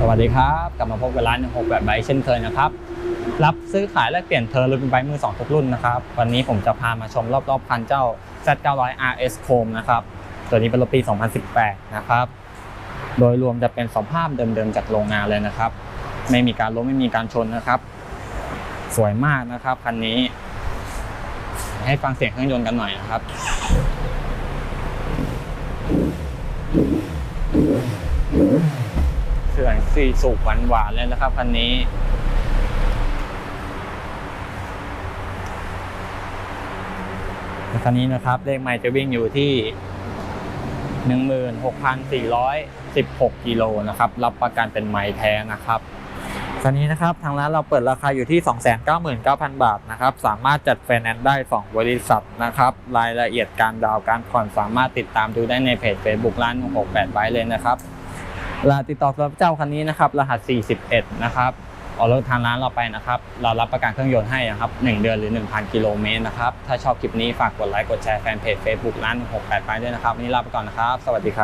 สวัสดีครับ กลับมาพบกับร้าน16แบบไบค์เช่นเคยนะครับ รับซื้อขายและเปลี่ยนเทอร์รถเป็นไบค์มือสองทุกรุ่นนะครับ วันนี้ผมจะพามาชมรอบๆ คันเจ้า Z900 RS Chrome นะครับ ตัวนี้เป็นรถปี 2018 นะครับ โดยรวมจะเป็นสภาพเดิมๆ จากโรงงานเลยนะครับ ไม่มีการล้มไม่มีการชนนะครับ สวยมากนะครับคันนี้ ให้ฟังเสียงเครื่องยนต์กันหน่อยนะครับเสี่สูบหวานๆเลยนะครับคันนี้ คันนี้นะครับเลขไมล์จะวิ่งอยู่ที่ 16,416กิโลนะครับ รับประกันเป็นไมล์แท้นะครับคันนี้นะครับทางร้านเราเปิดราคาอยู่ที่ 299,000 บาทนะครับ สามารถจัดไฟแนนซ์ได้ 2 บริษัทนะครับ รายละเอียดการดาวน์การผ่อนสามารถติดตามดูได้ในเพจ Facebook ร้าน168ไบเลยนะครับ เราติดต่อรับเจ้าคันนี้นะครับ รหัส 41 นะครับออกรถทางร้านเราไปนะครับ เรารับประกันเครื่องยนต์ให้นะครับ 1 เดือนหรือ 1,000 กิโลเมตรนะครับ ถ้าชอบคลิปนี้ฝากกดไลค์ กดแชร์แฟนเพจ Facebook ร้าน 68ไปด้วยนะครับ วันนี้ลาไปก่อนนะครับ สวัสดีครับ